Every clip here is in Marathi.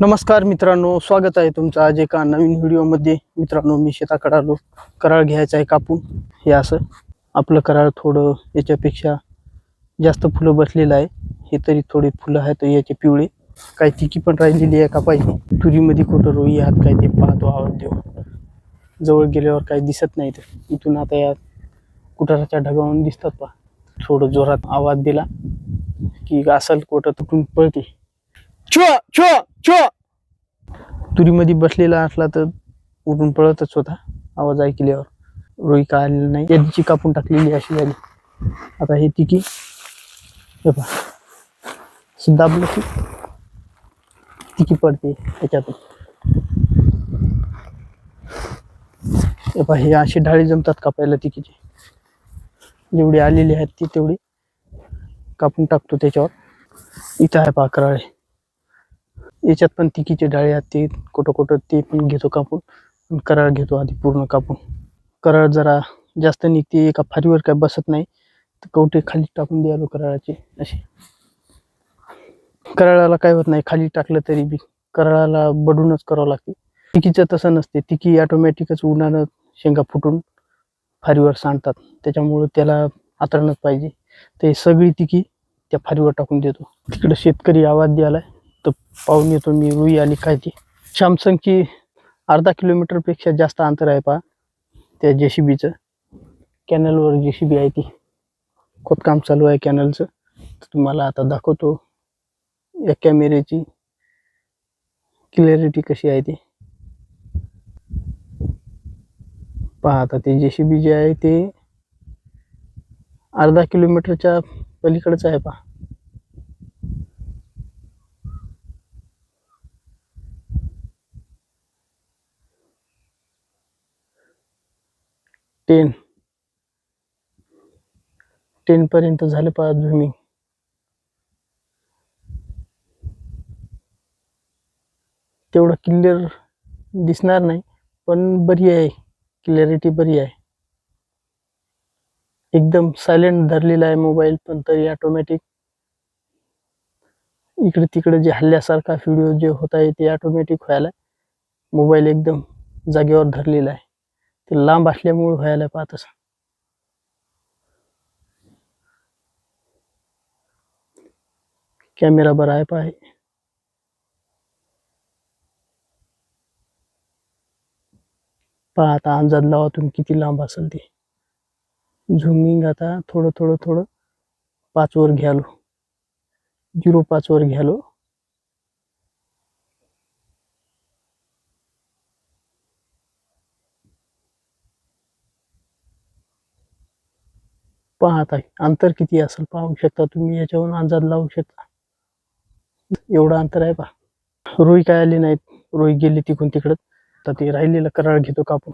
नमस्कार मित्रांनो स्वागत आहे तुमचं आज एका नवीन व्हिडिओमध्ये. मित्रांनो मी शेता आलो. कराळ घ्यायचं आहे कापून. हे असं आपलं कराळ थोडं याच्यापेक्षा जास्त फुलं बसलेलं आहे. हे तरी थोडी फुलं आहेत याचे पिवळे. काही तिकी पण राहिलेली आहे का पाहिजे तुरीमध्ये कुठं रोई आहात काय ते पाहतो आवाज देऊ जवळ गेल्यावर काही दिसत नाही तर. इथून आता या कुटाराच्या ढगावून दिसतात पा थोडं जोरात आवाज दिला की असल कुठं तुटून पळते. तुरीमध्ये बसलेला असला तर उठून पळतच होता. आवाज ऐकल्यावर. रोई का आलेला नाही. यांची कापून टाकलेली अशी झाली. आता हे तिकी हे पहा. दाबलं की तिकी पडते त्याच्यातून. हे पहा हे अशी ढाळी जमतात कापायला तिकीचे जेवढी आलेली आहेत ती तेवढी कापून टाकतो त्याच्यावर. इथं आहे पाकराळे याच्यात पण तिकीचे डाळे आहेत ते कुठं कुठं ते पण घेतो कापून करार कराळ घेतो आधी पूर्ण कापून. कराळ जरा जास्त निघते एका फारीवर काय बसत नाही तर कवटे खाली टाकून द्यालो कराळाचे असे. कराळाला काय होत नाही खाली टाकलं तरी बी कराळाला बडूनच करावं लागते. तिकीचं तसं नसते तिकी ऑटोमॅटिकच उन्हानं शेंगा फुटून फारीवर सांडतात. त्याच्यामुळं त्याला आतरणच पाहिजे. ते सगळी तिकी त्या फारीवर टाकून देतो. तिकडं शेतकरी आवाज द्यायला तर पाहून येतो मी रुई आली काय ती सॅमसंगची अर्धा किलोमीटरपेक्षा जास्त अंतर आहे पहा त्या जे सी बीचं कॅनलवर जे सी बी आहे ती. खोदकाम चालू आहे कॅनलचं. तर तुम्हाला आता दाखवतो. या कॅमेऱ्याची क्लॅरिटी कशी आहे ती. पहा आता ते जे सी बी जे आहे ते अर्धा किलोमीटरच्या पलीकडचं आहे पहा. टेन. टेनपर्यंत झालं पहा झुमिंग तेवढं क्लिअर दिसणार नाही पण बरी आहे. क्लॅरिटी बरी आहे. एकदम सायलेंट धरलेला आहे मोबाईल पण तरी ऑटोमॅटिक इकडे तिकडे जे हल्ल्यासारखा व्हिडिओ जे होत आहे ते ऑटोमॅटिक व्हायला मोबाईल एकदम जागेवर धरलेला आहे. ते लांब असल्यामुळे व्हायला पाहत कॅमेरा बरा आहे पाहे पहा आता अंदाज लावा तुम्ही किती लांब असेल ते. झुमिंग आता थोडं थोडं थोडं पाचवर घ्यालो. झिरो पाचवर घ्यालो. पाहत आहे. अंतर किती असेल पाहू शकता तुम्ही याच्यावरून अंदाज लावू शकता. एवढं अंतर आहे पहा रोई काय आली नाहीत. रोई गेली तिकून तिकडं. तर ते राहिलेला कराळ घेतो कापून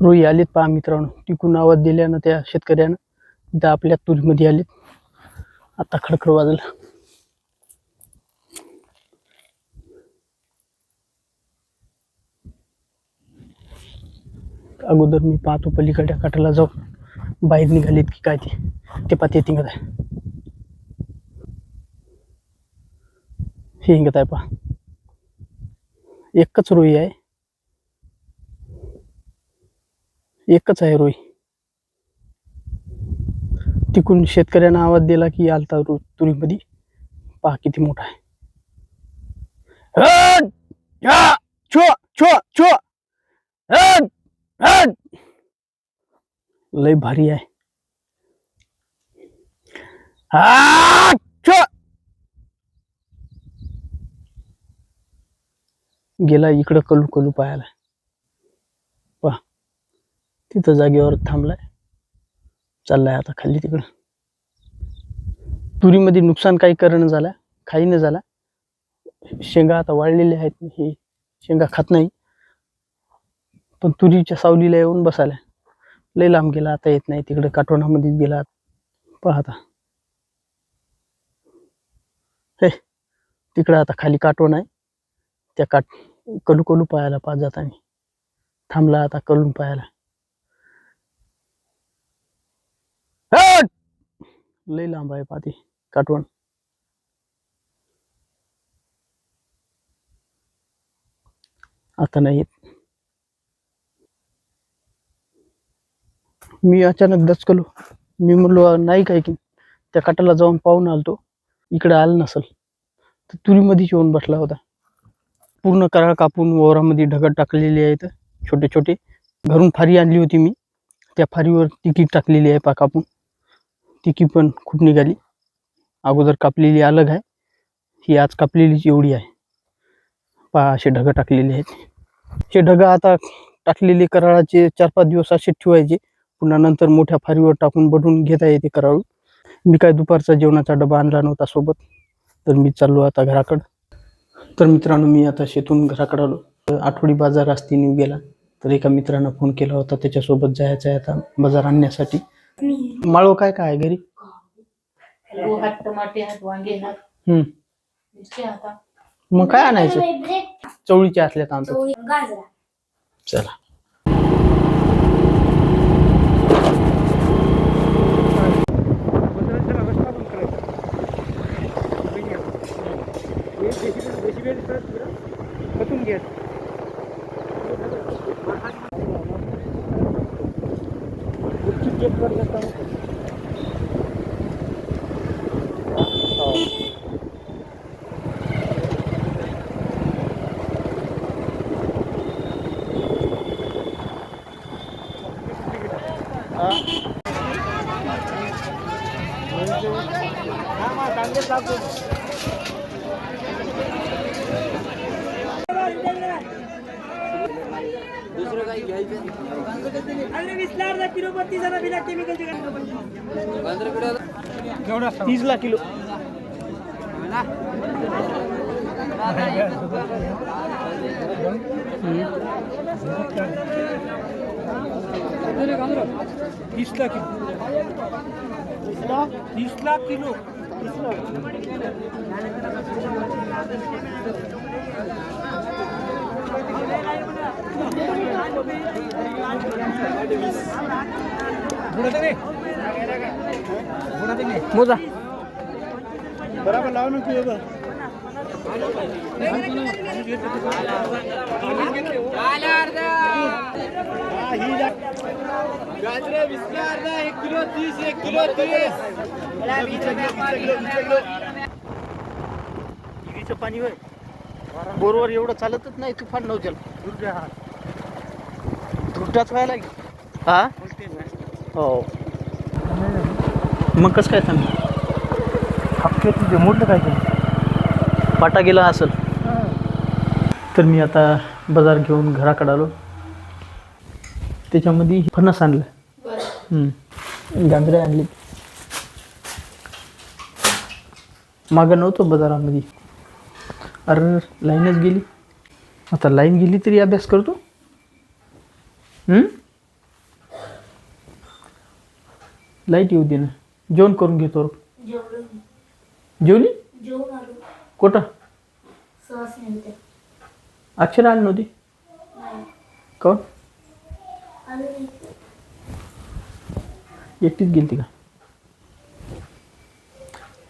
रोई आलीत पहा मित्रांनो. तिकून आवाज दिल्यानं त्या शेतकऱ्यानं इथं आपल्या तुरीमध्ये आलीत. आता खडखड वाजला. अगोदर मी पाहतो पलीकडच्या काठाला जाऊ बाहेर निघालीत की काय ते? ते पाहते इंगत. आहे हे इंगत आहे पहा. एकच रोई आहे. एकच आहे रोई. तिकून शेतकऱ्यांना आवाज दिला की आलता रो तुरीमध्ये पहा किती मोठा आहे. या! छो छो छो हट! लय भारी आहे. गेला इकडं कलू कलू पाहायला. पहा तिथं जागेवर थांबलाय. चाललाय आता खाली तिकडं. तुरीमध्ये नुकसान काही करणं झालं काही न झाला. शेंगा आता वाळलेल्या आहेत हे शेंगा खात नाही. पण तुरीच्या सावलीला येऊन बसायला. लय लांब गेला आता येत नाही. तिकडे काटोणामध्येच गेला. पाहता हे तिकडं आता खाली काटोण आहे. त्या काट कलू कलू पायाला पाच जाताना थांबला आता कलून पायाला. लय लांब आहे पाती काटवण आता नाही येत. मी अचानक दचकलो. मी म्हणलो नाही काय की. त्या काटाला जाऊन पाहून आलतो. इकडे आलं नसल. तर तुरीमध्येच येऊन बसला होता. पूर्ण कराळ कापून वावरामध्ये ढगत टाकलेले आहेत छोटे छोटे घरून फारी आणली होती मी. त्या फारीवर तिकीट टाकलेली आहे पा कापून. तिकी पण खूप निघाली. अगोदर कापलेली अलग आहे. ही आज कापलेलीच एवढी आहे. पा असे ढगं टाकलेले आहेत. हे ढगं आता टाकलेले कराळाचे चार पाच दिवस असे ठेवायचे. पुन्हा नंतर मोठ्या फारीवर टाकून बढून घेता येते कराळू. मी काय दुपारचा जेवणाचा डबा आणला नव्हता सोबत तर मी चाललो आता घराकडं. तर मित्रांनो मी आता शेतून घराकडे आलो. आठवडी बाजार रस्त्याने गेला. तर एका मित्रानं फोन केला होता त्याच्यासोबत जायचं आहे आता बाजार आणण्यासाठी. माळव काय काय घरी? मग काय आणायचं? चवळीच्या आतल्यात आणतो. गाजरा. चला तीसला किलो तीस लाख तीस लाख किलो। मोजा. बराबर लाव ना तुझ्या ही गाजरे वीसला अर्धा एक किलो तीस एक किलो तीस. विहिरीचं पाणी होय. बोरवर एवढं चालतच नाही तुफान नव्हतं धुरटाच व्हायला लागेल. हा? हो. मग कसं काय सांग? हप्ते तुझे मोडलं काय ते? पाटा गेला असेल. तर मी आता बाजार घेऊन घराकडे आलो. त्याच्यामध्ये फणस आणलं. हम्म. गाजरे आणली. मागं नव्हतं बाजारामध्ये. अरे लाईनच गेली. आता लाईन गेली तरी अभ्यास करतो? लाइट येऊ दे ना. जेवण करून घेतो जेवली कुठं? अक्षर आली नव्हती? कोण? एकटीच गेलती का?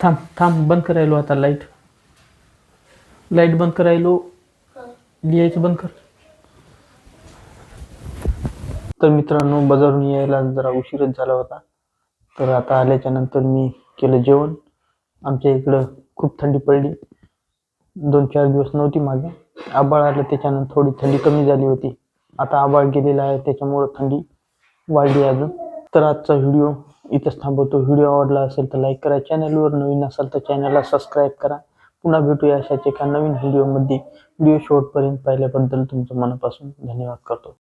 थांब थांब बंद करायलो आता लाइट लाइट बंद करायलो. लिहायचं बंद कर. तर मित्रांनो बाजारून यायला जरा उशीरच झाला होता. तर आता आल्याच्यानंतर मी केलं जेवण. आमच्या इकडं खूप थंडी पडली. दोन चार दिवस नव्हती मागे. आबाळ आलं त्याच्यानंतर थोडी थंडी कमी झाली होती. आता आभाळ गेलेला आहे त्याच्यामुळं थंडी वाढली अजून. तर आजचा व्हिडिओ इथंच थांबवतो. व्हिडिओ आवडला असेल तर लाईक करा. चॅनलवर नवीन असाल तर चॅनलला सबस्क्राईब करा. पुन्हा भेटूया अशाच एका नवीन व्हिडिओमध्ये. व्हिडिओ शेवटपर्यंत पाहिल्याबद्दल तुमचं मनापासून धन्यवाद करतो.